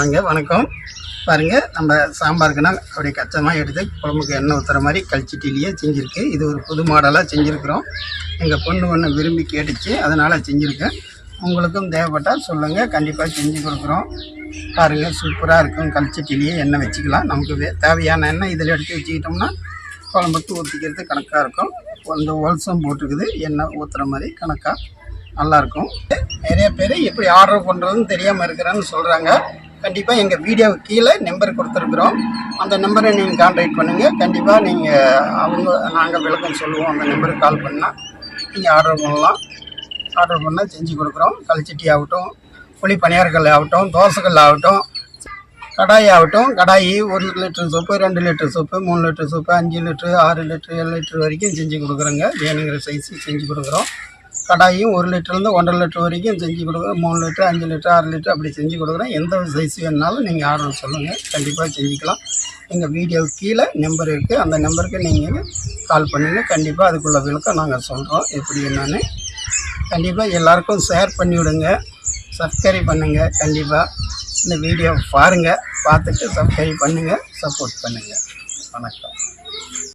வாங்க வணக்கம். பாருங்கள் நம்ம சாம்பாருக்குன்னா அப்படியே கச்சமாக எடுத்து குழம்புக்கு எண்ணெய் ஊற்றுற மாதிரி கழிச்சிட்டிலேயே செஞ்சுருக்கு. இது ஒரு புது மாடலாக செஞ்சுருக்குறோம். எங்கள் பொண்ணு ஒன்று விரும்பி கேட்டுச்சு அதனால் செஞ்சுருக்கேன். உங்களுக்கும் தேவைப்பட்டால் சொல்லுங்கள் கண்டிப்பாக செஞ்சு கொடுக்குறோம். பாருங்கள் சூப்பராக இருக்கும். கழிச்சிட்டிலேயே எண்ணெய் வச்சுக்கலாம். நமக்கு தேவையான எண்ணெய் இதில் எடுத்து வச்சுக்கிட்டோம்னா குழம்புக்கு ஊற்றிக்கிறது கணக்காக இருக்கும். அந்த ஒல்சம் போட்டிருக்குது எண்ணெய் ஊற்றுற மாதிரி கணக்காக நல்லாயிருக்கும் நிறைய பேர் எப்படி ஆர்டர் பண்ணுறதுன்னு தெரியாமல் இருக்கிறேன்னு சொல்கிறாங்க கண்டிப்பாக எங்கள் வீடியோவுக்கு கீழே நம்பர் கொடுத்துருக்குறோம். அந்த நம்பரை நீங்கள் கான்டாக்ட் பண்ணுங்கள் கண்டிப்பாக நீங்கள் அவங்க நாங்கள் விளக்கம் சொல்லுவோம். அந்த நம்பருக்கு கால் பண்ணால் நீங்கள் ஆர்டர் பண்ணலாம். ஆர்டர் பண்ணால் செஞ்சு கொடுக்குறோம். களிச்சட்டி ஆகட்டும் புளி பணியார்கள் ஆகட்டும் தோசைகள் ஆகட்டும் கடாய் ஆகட்டும். கடாயி ஒரு லிட்டர் சோப்பு ரெண்டு லிட்டர் சோப்பு மூணு லிட்டர் சோப்பு அஞ்சு லிட்டரு ஆறு லிட்டரு ஏழு லிட்டர் வரைக்கும் செஞ்சு கொடுக்குறோங்க. வேணுங்கிற சைஸு செஞ்சு கொடுக்குறோம். கடாயும் ஒரு லிட்டர்லேருந்து ஒன்றரை லிட்டர் வரைக்கும் செஞ்சு கொடுக்குறோம் மூணு லிட்டர் அஞ்சு லிட்டர் ஆறு லிட்டர் அப்படி செஞ்சு கொடுக்குறோம் எந்த சைஸ் வேணுனாலும் நீங்கள் ஆர்டர் சொல்லுங்கள் கண்டிப்பாக செஞ்சுக்கலாம். எங்கள் வீடியோ கீழே நம்பர் இருக்குது அந்த நம்பருக்கு நீங்கள் கால் பண்ணுங்கள் கண்டிப்பாக அதுக்குள்ள விளக்கம் நாங்கள் சொல்கிறோம் எப்படி என்னன்னு. கண்டிப்பாக எல்லாருக்கும் ஷேர் பண்ணி விடுங்க. சப்ஸ்கிரைப் பண்ணுங்கள் கண்டிப்பாக இந்த வீடியோ பாருங்கள் பார்த்துட்டு சப்ஸ்கிரைப் பண்ணுங்கள் சப்போர்ட் பண்ணுங்கள் வணக்கம்.